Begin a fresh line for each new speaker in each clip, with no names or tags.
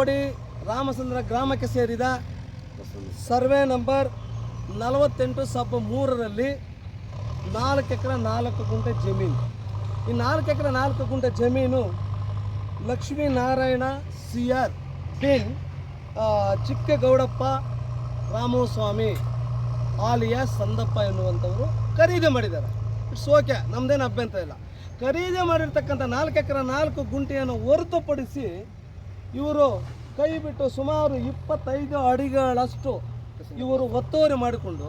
ಕೋಡಿ ರಾಮಚಂದ್ರ ಗ್ರಾಮಕ್ಕೆ ಸೇರಿದ survey number ನಲವತ್ತೆಂಟು ಸಬ್ ಮೂರರಲ್ಲಿ ನಾಲ್ಕು ಎಕರೆ ನಾಲ್ಕು ಗುಂಟೆ ಜಮೀನು. ಈ ನಾಲ್ಕು ಎಕರೆ ನಾಲ್ಕು ಗುಂಟೆ ಜಮೀನು ಲಕ್ಷ್ಮೀನಾರಾಯಣ ಸಿ ಆರ್ ಆ, ಚಿಕ್ಕಗೌಡಪ್ಪ ರಾಮಸ್ವಾಮಿ ಆಲಿಯ ಸಂದಪ್ಪ ಎನ್ನುವಂಥವರು ಖರೀದಿ ಮಾಡಿದ್ದಾರೆ. ಇಟ್ಸ್ ಓಕೆ ನಮ್ಮದೇನು ಅಭ್ಯಂತರ ಇಲ್ಲ. ಖರೀದಿ ಮಾಡಿರ್ತಕ್ಕಂಥ ನಾಲ್ಕು ಎಕರೆ ನಾಲ್ಕು ಗುಂಟೆಯನ್ನು ಹೊರತುಪಡಿಸಿ ಇವರು ಕೈ ಬಿಟ್ಟು ಸುಮಾರು ಇಪ್ಪತ್ತೈದು ಅಡಿಗಳಷ್ಟು ಇವರು ಒತ್ತುವರಿ ಮಾಡಿಕೊಂಡು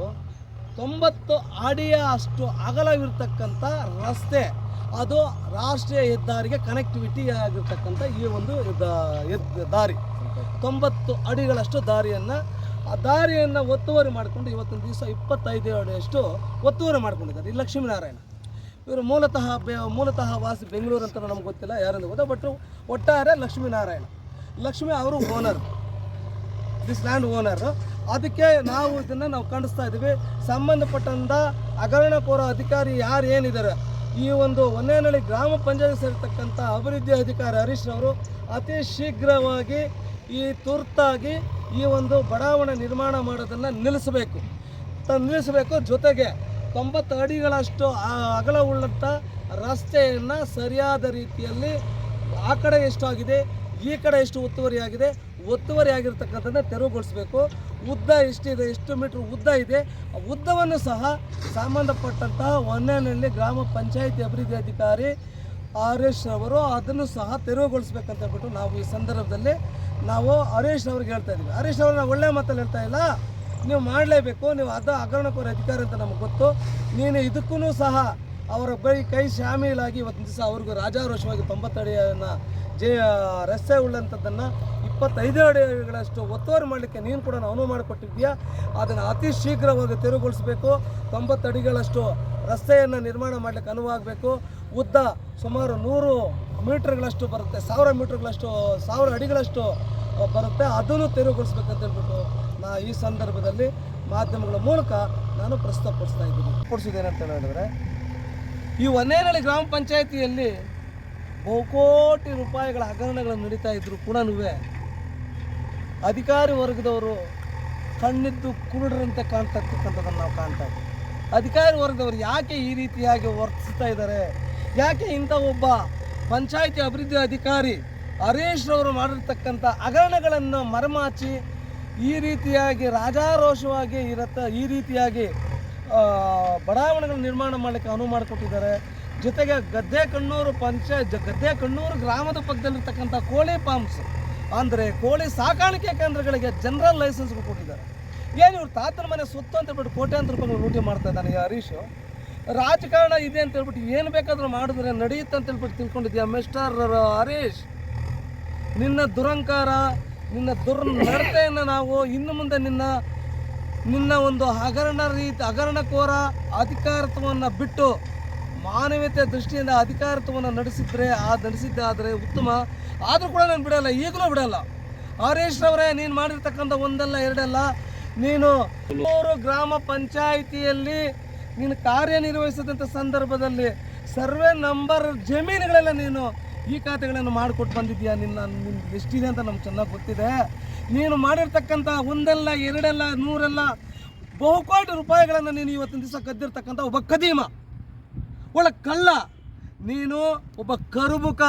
ತೊಂಬತ್ತು ಅಡಿಯ ಅಷ್ಟು ಅಗಲವಿರ್ತಕ್ಕಂಥ ರಸ್ತೆ, ಅದು ರಾಷ್ಟ್ರೀಯ ಹೆದ್ದಾರಿಗೆ ಕನೆಕ್ಟಿವಿಟಿ ಆಗಿರ್ತಕ್ಕಂಥ ಈ ಒಂದು ದಾರಿ. ತೊಂಬತ್ತು ಅಡಿಗಳಷ್ಟು ದಾರಿಯನ್ನು, ಆ ದಾರಿಯನ್ನು ಒತ್ತುವರಿ ಮಾಡಿಕೊಂಡು ಇವತ್ತಿನ ದಿವಸ ಇಪ್ಪತ್ತೈದು ಅಡಿಯಷ್ಟು ಒತ್ತುವರಿ ಮಾಡ್ಕೊಂಡಿದ್ದಾರೆ. ಈ ಲಕ್ಷ್ಮೀನಾರಾಯಣ. ಇವರು ಮೂಲತಃ ಬೆ, ಮೂಲತಃ ವಾಸಿ ಬೆಂಗಳೂರು ಅಂತ ನಮ್ಗೆ ಗೊತ್ತಿಲ್ಲ ಯಾರಂತ ಗೊತ್ತಾ ಬಟ್ ಒಟ್ಟಾರೆ ಲಕ್ಷ್ಮೀನಾರಾಯಣ. ಲಕ್ಷ್ಮಿ ಅವರು ಓನರ್ ದಿಸ್ ಲ್ಯಾಂಡ್ ಓನರ್ ಅದಕ್ಕೆ ನಾವು ಇದನ್ನು ನಾವು ಖಂಡಿಸ್ತಾ ಇದ್ದೀವಿ. ಸಂಬಂಧಪಟ್ಟಂಥ ಹಗರಣಕೋರ ಅಧಿಕಾರಿ ಯಾರು ಏನಿದ್ದಾರೆ? ಈ ಒಂದು ಹೊನ್ನೇನಹಳ್ಳಿ ಗ್ರಾಮ ಪಂಚಾಯತ್ ಸೇರಿರ್ತಕ್ಕಂಥ ಅಭಿವೃದ್ಧಿ ಅಧಿಕಾರಿ ಹರೀಶ್ ಅವರು ಅತಿ ಶೀಘ್ರವಾಗಿ ಈ ತುರ್ತಾಗಿ ಈ ಒಂದು ಬಡಾವಣೆ ನಿರ್ಮಾಣ ಮಾಡೋದನ್ನು ನಿಲ್ಲಿಸಬೇಕು. ನಿಲ್ಲಿಸಬೇಕು ಜೊತೆಗೆ ತೊಂಬತ್ತು ಅಡಿಗಳಷ್ಟು ಆ- ಅಗಲವುಳ್ಳಂಥ ರಸ್ತೆಯನ್ನು ಸರಿಯಾದ ರೀತಿಯಲ್ಲಿ ಆ ಕಡೆ ಎಷ್ಟು ಆಗಿದೆ ಈ ಕಡೆ ಎಷ್ಟು ಒತ್ತುವರಿ ಆಗಿದೆ? ಒತ್ತುವರಿ ಆಗಿರ್ತಕ್ಕಂಥದ್ದನ್ನ ತೆರವುಗೊಳಿಸಬೇಕು. ಉದ್ದ ಎಷ್ಟಿದೆ? ಎಷ್ಟು ಮೀಟ್ರ್ ಉದ್ದ ಇದೆ? ಆ ಉದ್ದವನ್ನು ಸಹ ಸಂಬಂಧಪಟ್ಟಂತಹ ಹೊನ್ನೇನಹಳ್ಳಿ ಗ್ರಾಮ ಪಂಚಾಯಿತಿ ಅಭಿವೃದ್ಧಿ ಅಧಿಕಾರಿ ಹರೀಶ್ ಅವರು ಅದನ್ನು ಸಹ ತೆರವುಗೊಳಿಸ್ಬೇಕಂತ ಹೇಳ್ಬಿಟ್ಟು ನಾವು ಈ ಸಂದರ್ಭದಲ್ಲಿ ನಾವು ಹರೀಶ್ ಅವ್ರಿಗೆ ಹೇಳ್ತಾ ಇದ್ದೀವಿ. ಹರೀಶ್ ಅವರು ನಾವು ಒಳ್ಳೆ ಮಾತಲ್ಲಿ ಹೇಳ್ತಾ ಇಲ್ಲ. ನೀವು ಮಾಡಲೇಬೇಕು. ನೀವು ಅದ ಹಗರಣಕೋರ ಅಧಿಕಾರಿ ಅಂತ ನಮಗೆ ಗೊತ್ತು. ನೀನು ಇದಕ್ಕೂ ಸಹ ಅವರ ಬೈ ಕೈ ಶಾಮೀಲಾಗಿ ಇವತ್ತು ದಿವಸ ಅವ್ರಿಗೂ ರಾಜಾರೋಷವಾಗಿ ತೊಂಬತ್ತಡಿಯನ್ನು ಜಯ ರಸ್ತೆ ಉಳ್ಳಂಥದ್ದನ್ನು ಇಪ್ಪತ್ತೈದು ಅಡಿಗಳಷ್ಟು ಒತ್ತುವರಿ ಮಾಡಲಿಕ್ಕೆ ನೀನು ಕೂಡ ಅನುವು ಮಾಡಿಕೊಟ್ಟಿದ್ದೀಯಾ? ಅದನ್ನು ಅತಿ ಶೀಘ್ರವಾಗಿ ತೆರವುಗೊಳಿಸಬೇಕು. ತೊಂಬತ್ತು ಅಡಿಗಳಷ್ಟು ರಸ್ತೆಯನ್ನು ನಿರ್ಮಾಣ ಮಾಡಲಿಕ್ಕೆ ಅನುವಾಗಬೇಕು. ಉದ್ದ ಸುಮಾರು ನೂರು ಮೀಟ್ರ್ಗಳಷ್ಟು ಬರುತ್ತೆ, ಸಾವಿರ ಮೀಟರ್ಗಳಷ್ಟು, ಸಾವಿರ ಅಡಿಗಳಷ್ಟು ಬರುತ್ತೆ. ಅದನ್ನು ತೆರವುಗೊಳಿಸ್ಬೇಕಂತ ಹೇಳ್ಬಿಟ್ಟು ನಾ ಈ ಸಂದರ್ಭದಲ್ಲಿ ಮಾಧ್ಯಮಗಳ ಮೂಲಕ ನಾನು ಪ್ರಸ್ತುತಪಡಿಸ್ತಾ ಇದ್ದೀನಿ. ಅಂತ ಹೇಳಿದ್ರೆ ಈ ಒನ್ನೇರಳ್ಳಿ ಗ್ರಾಮ ಪಂಚಾಯಿತಿಯಲ್ಲಿ ಬಹುಕೋಟಿ ರೂಪಾಯಿಗಳ ಹಗರಣಗಳು ನಡೀತಾ ಇದ್ರು ಕೂಡ ಅಧಿಕಾರಿ ವರ್ಗದವರು ಕಣ್ಣಿದ್ದು ಕುರುಡರಂತೆ ಕಾಣ್ತಕ್ಕಂಥದ್ದನ್ನು ನಾವು ಕಾಣ್ತಾ ಇದ್ದೀವಿ ಅಧಿಕಾರಿ ವರ್ಗದವರು ಯಾಕೆ ಈ ರೀತಿಯಾಗಿ ವರ್ತಿಸ್ತಾ ಇದ್ದಾರೆ? ಯಾಕೆ ಇಂಥ ಒಬ್ಬ ಪಂಚಾಯಿತಿ ಅಭಿವೃದ್ಧಿ ಅಧಿಕಾರಿ ಹರೀಶ್ ರವರು ಮಾಡಿರ್ತಕ್ಕಂಥ ಹಗರಣಗಳನ್ನು ಮರೆಮಾಚಿ ಈ ರೀತಿಯಾಗಿ ರಾಜಾರೋಷವಾಗಿ ಇರತ್ತ ಈ ರೀತಿಯಾಗಿ ಆ, ಬಡಾವಣೆಗಳ ನಿರ್ಮಾಣ ಮಾಡಲಿಕ್ಕೆ ಅನುವು ಮಾಡಿಕೊಟ್ಟಿದ್ದಾರೆ. ಜೊತೆಗೆ ಗದ್ದೆ ಕಣ್ಣೂರು ಪಂಚಾಯತ್ ಗದ್ದೆ ಕಣ್ಣೂರು ಗ್ರಾಮದ ಪಕ್ಕದಲ್ಲಿರ್ತಕ್ಕಂಥ ಕೋಳಿ ಫಾರ್ಮ್ಸ್ ಅಂದರೆ ಕೋಳಿ ಸಾಕಾಣಿಕೆ ಕೇಂದ್ರಗಳಿಗೆ ಜನರಲ್ ಲೈಸೆನ್ಸ್ ಕೊಟ್ಟಿದ್ದಾರೆ. ಏನು ಇವ್ರು ತಾತನ ಮನೆ ಸುತ್ತ ಅಂತ ಹೇಳ್ಬಿಟ್ಟು ಕೋಟ್ಯಾಂತರ ರೂಪಾಯಿಗಳು ಲೂಟಿ ಮಾಡ್ತಾ ಇದ್ದಾನೆ ಹರೀಶು. ರಾಜಕಾರಣ ಇದೆ ಅಂತ ಹೇಳ್ಬಿಟ್ಟು ಏನು ಬೇಕಾದರೂ ಮಾಡಿದ್ರೆ ನಡೆಯುತ್ತೆ ಅಂತ ಹೇಳ್ಬಿಟ್ಟು ತಿಳ್ಕೊಂಡಿದ್ಯಾ ಮಿಸ್ಟರ್ ಹರೀಶ್? ನಿನ್ನ ದುರಂಕಾರ ನಿನ್ನ ದುರ್ ನಡತೆಯನ್ನು ನಾವು ಇನ್ನು ಮುಂದೆ ನಿನ್ನ ನಿನ್ನ ಒಂದು ಹಗರಣ ರೀತಿ, ಹಗರಣಕೋರ ಅಧಿಕಾರತ್ವವನ್ನು ಬಿಟ್ಟು ಮಾನವೀಯತೆ ದೃಷ್ಟಿಯಿಂದ ಅಧಿಕಾರತ್ವವನ್ನು ನಡೆಸಿದ್ರೆ, ಆ ನಡೆಸಿದ್ದಾದರೆ ಉತ್ತಮ. ಆದರೂ ಕೂಡ ನಾನು ಬಿಡಲ್ಲ, ಈಗಲೂ ಬಿಡಲ್ಲ. ಹರೀಶ್ ಅವರೇ ನೀನು ಮಾಡಿರ್ತಕ್ಕಂಥ ಒಂದಲ್ಲ ಎರಡಲ್ಲ, ನೀನು ಮೂರು ಗ್ರಾಮ ಪಂಚಾಯಿತಿಯಲ್ಲಿ ನೀನು ಕಾರ್ಯನಿರ್ವಹಿಸಿದಂಥ ಸಂದರ್ಭದಲ್ಲಿ ಸರ್ವೆ ನಂಬರ್ ಜಮೀನುಗಳೆಲ್ಲ ನೀನು ಈ ಖಾತೆಗಳನ್ನು ಮಾಡಿಕೊಟ್ಟು ಬಂದಿದ್ಯಾ ನಿನ್ನ ನಿನ್ನ ಎಷ್ಟಿದೆ ಅಂತ ನಮ್ಗೆ ಚೆನ್ನಾಗಿ ಗೊತ್ತಿದೆ. ನೀನು ಮಾಡಿರ್ತಕ್ಕಂಥ ಒಂದಲ್ಲ, ಎರಡಲ್ಲ, ನೂರಲ್ಲ ಬಹುಕೋಟಿ ರೂಪಾಯಿಗಳನ್ನು ನೀನು ಇವತ್ತಿನ ದಿವಸ ಕದ್ದಿರ್ತಕ್ಕಂಥ ಒಬ್ಬ ಕದೀಮ ಒಳ ಕಳ್ಳ. ನೀನು ಒಬ್ಬ ಕರುಬುಕ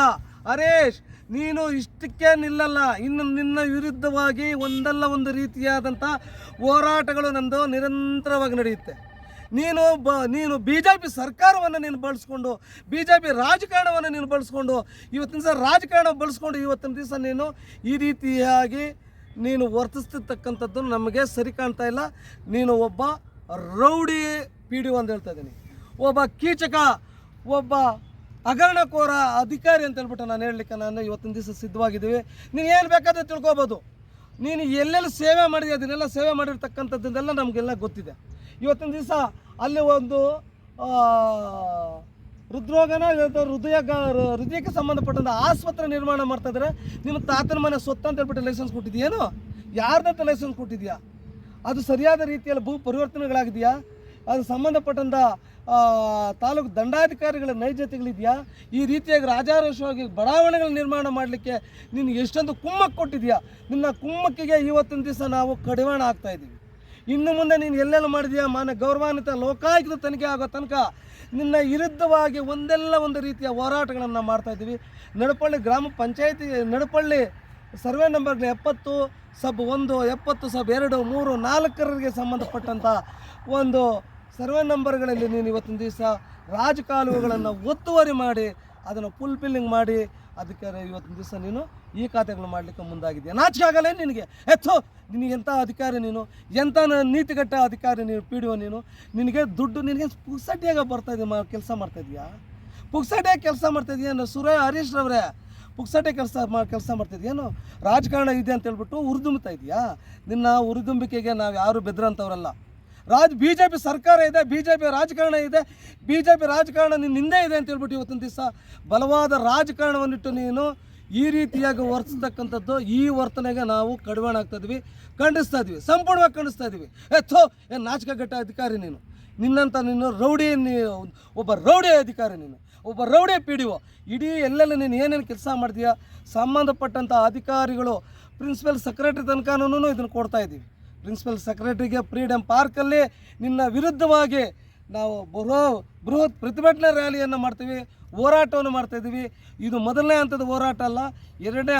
ಹರೇಶ್, ನೀನು ಇಷ್ಟಕ್ಕೆ ನಿಲ್ಲಲ್ಲ. ಇನ್ನು ನಿನ್ನ ವಿರುದ್ಧವಾಗಿ ಒಂದಲ್ಲ ಒಂದು ರೀತಿಯಾದಂಥ ಹೋರಾಟಗಳು ನಂದು ನಿರಂತರವಾಗಿ ನಡೆಯುತ್ತೆ. ನೀನು ಬ ನೀನು ಬಿ ಜೆ ಪಿ ಸರ್ಕಾರವನ್ನು ನೀನು ಬಳಸ್ಕೊಂಡು ಬಿ ಜೆ ಪಿ ರಾಜಕಾರಣವನ್ನು ನೀನು ಬಳಸ್ಕೊಂಡು, ಇವತ್ತಿನ ದಿವಸ ರಾಜಕಾರಣ ಬಳಸ್ಕೊಂಡು ಇವತ್ತಿನ ದಿವಸ ನೀನು ಈ ರೀತಿಯಾಗಿ ನೀನು ವರ್ತಿಸ್ತಿರ್ತಕ್ಕಂಥದ್ದು ನಮಗೆ ಸರಿ ಕಾಣ್ತಾ ಇಲ್ಲ. ನೀನು ಒಬ್ಬ ರೌಡಿ ಪಿ ಡಿ ಅಂತ ಹೇಳ್ತಾ ಇದ್ದೀನಿ. ಒಬ್ಬ ಕೀಚಕ, ಒಬ್ಬ ಹಗರಣಕೋರ ಅಧಿಕಾರಿ ಅಂತ ಹೇಳ್ಬಿಟ್ಟು ನಾನು ಹೇಳಲಿಕ್ಕೆ ನಾನು ಇವತ್ತಿನ ದಿವಸ ಸಿದ್ಧವಾಗಿದ್ದೀವಿ. ನೀನು ಏನು ಬೇಕಾದ್ರೆ ತಿಳ್ಕೊಬೋದು. ನೀನು ಎಲ್ಲೆಲ್ಲಿ ಸೇವೆ ಮಾಡಿದೆ ಅದನ್ನೆಲ್ಲ ಸೇವೆ ಮಾಡಿರ್ತಕ್ಕಂಥದ್ದೆಲ್ಲ ನಮಗೆಲ್ಲ ಗೊತ್ತಿದೆ. ಇವತ್ತಿನ ದಿವಸ ಅಲ್ಲಿ ಒಂದು ಹೃದ್ರೋಗನ ಹೃದಯ ಹೃದಯಕ್ಕೆ ಸಂಬಂಧಪಟ್ಟಂಥ ಆಸ್ಪತ್ರೆ ನಿರ್ಮಾಣ ಮಾಡ್ತಾ ಇದ್ದಾರೆ ನಿಮ್ಮ ತಾತನ ಮನೆ ಸ್ವತ್ತ ಅಂತ ಹೇಳ್ಬಿಟ್ಟು ಲೈಸೆನ್ಸ್ ಕೊಟ್ಟಿದ್ಯೇನು ಯಾರ್ದಂತ ಲೈಸೆನ್ಸ್ ಕೊಟ್ಟಿದ್ಯಾ ಅದು ಸರಿಯಾದ ರೀತಿಯಲ್ಲಿ ಭೂ ಪರಿವರ್ತನೆಗಳಾಗಿದೆಯಾ? ಅದು ಸಂಬಂಧಪಟ್ಟಂಥ ತಾಲೂಕು ದಂಡಾಧಿಕಾರಿಗಳ ನೈಜತೆಗಳಿದೆಯಾ ಈ ರೀತಿಯಾಗಿ ರಾಜಾರೋಷವಾಗಿ ಬಡಾವಣೆಗಳ ನಿರ್ಮಾಣ ಮಾಡಲಿಕ್ಕೆ ನೀನು ಎಷ್ಟೊಂದು ಕುಮ್ಮಕ್ಕೆ ಕೊಟ್ಟಿದೆಯಾ ನಿನ್ನ ಕುಮ್ಮಕ್ಕಿಗೆ ಇವತ್ತಿನ ದಿವಸ ನಾವು ಕಡಿವಾಣ ಆಗ್ತಾ ಇದ್ದೀವಿ. ಇನ್ನು ಮುಂದೆ ನೀನು ಎಲ್ಲೆಲ್ಲ ಮಾಡಿದೀಯ? ಮಾನ ಗೌರವಾನ್ವಿತ ಲೋಕಾಯುಕ್ತ ತನಿಖೆ ಆಗೋ ತನಕ ನಿನ್ನ ವಿರುದ್ಧವಾಗಿ ಒಂದೆಲ್ಲ ಒಂದು ರೀತಿಯ ಹೋರಾಟಗಳನ್ನು ಮಾಡ್ತಾ ಇದ್ದೀವಿ. ನಡಪಳ್ಳಿ ಗ್ರಾಮ ಪಂಚಾಯತಿ, ನಡಪಳ್ಳಿ ಸರ್ವೆ ನಂಬರ್ ಎಪ್ಪತ್ತು ಸಬ್ ಒಂದು, ಎಪ್ಪತ್ತು ಸಬ್ ಎರಡು, ಮೂರು ನಾಲ್ಕರಿಗೆ ಸಂಬಂಧಪಟ್ಟಂಥ ಒಂದು ಸರ್ವೆ ನಂಬರ್ಗಳಲ್ಲಿ ನೀನು ಇವತ್ತಿನ ದಿವಸ ರಾಜಕಾಲುವೆಗಳನ್ನು ಒತ್ತುವರಿ ಮಾಡಿ, ಅದನ್ನು ಫುಲ್ಫಿಲ್ಲಿಂಗ್ ಮಾಡಿ ಅದಕ್ಕೆ ಇವತ್ತಿನ ದಿವಸ ನೀನು ಈ ಖಾತೆಗಳು ಮಾಡಲಿಕ್ಕೆ ಮುಂದಾಗಿದೆಯಾ ನಾಚಿಕೆ ಆಗಲ್ಲ ನಿನಗೆ? ಎತ್ತೋ, ನಿನಗೆ ಎಂಥ ಅಧಿಕಾರಿ ನೀನು? ಎಂಥ ನೀತಿಗಟ್ಟ ಅಧಿಕಾರಿ ನೀನು ಪಿ ನೀನು? ನಿನಗೆ ದುಡ್ಡು, ನಿನಗೆ ಪುಕ್ಸಡ್ಡಿಯಾಗ ಬರ್ತಾ ಇದೆಯಾ ಕೆಲಸ ಮಾಡ್ತಾ ಇದೆಯಾ? ಪುಕ್ಸಟ್ಟೆ ಕೆಲಸ ಮಾಡ್ತಾ ಇದೆಯೇನು ಸುರೇ ಹರೀಶ್ ರವರೇ ಪುಕ್ಸಟ್ಟೆ ಕೆಲಸ ಮಾ ಕೆಲಸ ಮಾಡ್ತಾ ಇದೆಯೇನು ರಾಜಕಾರಣ ಇದೆ ಅಂತ ಹೇಳ್ಬಿಟ್ಟು ಉರಿದುಂಬ್ತಾ ಇದೆಯಾ? ನಿನ್ನ ಉರಿದುಂಬಿಕೆಗೆ ನಾವು ಯಾರು ಬೆದ್ರಂಥವ್ರಲ್ಲ ರಾಜ್ ಬಿ ಜೆ ಪಿ ಸರ್ಕಾರ ಇದೆ ಬಿ ಜೆ ಪಿ ರಾಜಕಾರಣ ಇದೆ. ಬಿ ಜೆ ಪಿ ರಾಜಕಾರಣ ನಿನ್ನ ಹಿಂದೆ ಇದೆ ಅಂತ ಹೇಳ್ಬಿಟ್ಟು ಇವತ್ತಿನ ದಿವಸ ಬಲವಾದ ರಾಜಕಾರಣವನ್ನಿಟ್ಟು ನೀನು ಈ ರೀತಿಯಾಗಿ ವರ್ತಿಸ್ತಕ್ಕಂಥದ್ದು ಈ ವರ್ತನೆಗೆ ನಾವು ಕಡಿವಾಣ ಆಗ್ತಾ ಇದ್ವಿ. ಖಂಡಿಸ್ತಾ ಇದ್ವಿ. ಸಂಪೂರ್ಣವಾಗಿ ಖಂಡಿಸ್ತಾ ಇದ್ವಿ. ಎತ್ತೋ ಏನು ನಾಚಿಕೆಗಟ್ಟ ಅಧಿಕಾರಿ ನೀನು. ನಿನ್ನಂಥ ನೀನು ರೌಡಿ ನೀ ಒಬ್ಬ ರೌಡಿ ಅಧಿಕಾರಿ ನೀನು. ಒಬ್ಬ ರೌಡಿ ಪಿ ಡಿ ಒ. ಇಡೀ ಎಲ್ಲೆಲ್ಲ ನೀನು ಏನೇನು ಕೆಲಸ ಮಾಡ್ತೀಯಾ? ಸಂಬಂಧಪಟ್ಟಂಥ ಅಧಿಕಾರಿಗಳು, ಪ್ರಿನ್ಸಿಪಲ್, ಸೆಕ್ರೆಟರಿ ತನಕನೂ ಇದನ್ನು ಕೊಡ್ತಾ ಇದ್ದೀವಿ ಪ್ರಿನ್ಸಿಪಲ್ ಸೆಕ್ರೆಟರಿಗೆ ಫ್ರೀಡಮ್ ಪಾರ್ಕಲ್ಲಿ ನಿನ್ನ ವಿರುದ್ಧವಾಗಿ ನಾವು ಬರೋ ಬೃಹತ್ ಪ್ರತಿಭಟನಾ ರ್ಯಾಲಿಯನ್ನು ಮಾಡ್ತೀವಿ, ಹೋರಾಟವನ್ನು ಮಾಡ್ತಾಯಿದ್ದೀವಿ ಇದು ಮೊದಲನೇ ಹಂತದ ಹೋರಾಟ ಅಲ್ಲ, ಎರಡನೇ